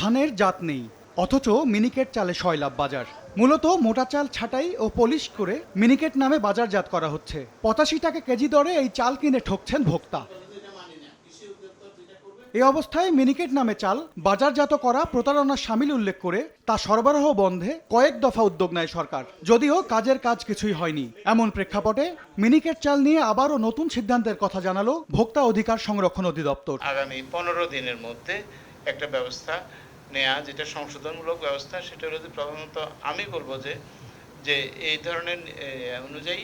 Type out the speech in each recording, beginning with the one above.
ধানের জাত নেই, অথচ মিনিকেট চালে সয়লাভ বাজার। মূলত মোটা চাল ছাঁটাই ও পলিশ করে মিনিকেট নামে বাজারজাত করা হচ্ছে। পঁচাশি টাকা কেজি দরে এই চাল কিনে ঠকছেন ভোক্তা। এ অবস্থায় মিনিকেট নামে চাল বাজারজাত করা প্রতারণার সামিল উল্লেখ করে তা সরবরাহ বন্ধে কয়েক দফা উদ্যোগ নেয় সরকার। যদিও কাজের কাজ কিছুই হয়নি। এমন প্রেক্ষাপটে মিনিকেট চাল নিয়ে আবারও নতুন সিদ্ধান্তের কথা জানালো ভোক্তা অধিকার সংরক্ষণ অধিদপ্তর। আগামী পনেরো দিনের মধ্যে একটা ব্যবস্থা নেওয়া যেটা সংশোধনমূলক ব্যবস্থা, সেটা হলো প্রধানত আমি বলব যে যে এই ধরনের অনুযায়ী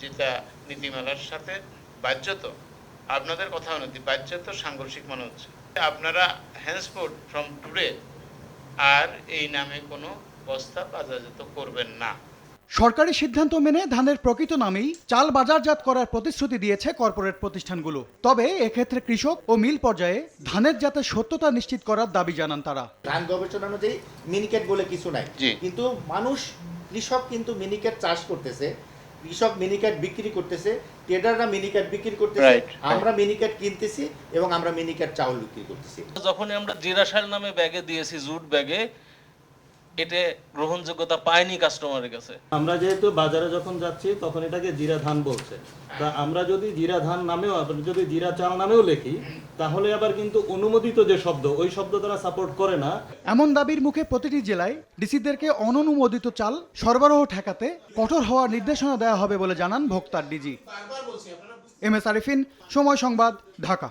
যেটা নীতিমালার সাথে বাহ্যত আপনাদের কথা অনুযায়ী বাহ্যত সাংঘর্ষিক মনে হচ্ছে। আপনারা হ্যান্ডসপোর্ট ফ্রম টুডে আর এই নামে কোনো বস্তা বাজারজাত করবেন না। সরকারি সিদ্ধান্ত মেনে ধানের প্রকৃত নামেই চাল বাজারজাত করার প্রতিশ্রুতি দিয়েছে কর্পোরেট প্রতিষ্ঠানগুলো। তবে এক্ষেত্রে কৃষক ও মিল পর্যায়ে ধানের জাতের সত্যতা নিশ্চিত করার দাবি জানান তারা। ধান গবেষণা অনুযায়ী মিনিকেট বলে কিছু নাই। কিন্তু মানুষ কৃষক কিন্তু মিনিকেট চাষ করতেছে কৃষক মিনিকেট বিক্রি করতেছে ট্রেডাররা মিনিকেট বিক্রি করতেছে. আমরা মিনিকেট কিনতেছি এবং আমরা মিনিকেট চাউল বিক্রি করতেছি। যখন আমরা জিরাসার নামে ব্যাগে দিয়েছি জুট ব্যাগে এটা গ্রহণযোগ্যতা পায়নি কাস্টমারের কাছে। আমরা যেহেতু বাজারে যখন যাচ্ছি তখন এটাকে জিরা ধান বলছে। তা আমরা যদি জিরা ধান নামেও যদি জিরা চাল নামেও লিখি তাহলে আবার কিন্তু অনুমোদিত যে শব্দ ওই শব্দ তারা সাপোর্ট করে না। এমন দাবির মুখে প্রতিটি জেলায় ডিসিদেরকে অননুমোদিত চাল সরবরাহ ঠেকাতে কঠোর হওয়ার নির্দেশনা দেওয়া হবে বলে জানান ভোক্তার ডিজি। এম এস আরিফিন সময় সংবাদ ঢাকা।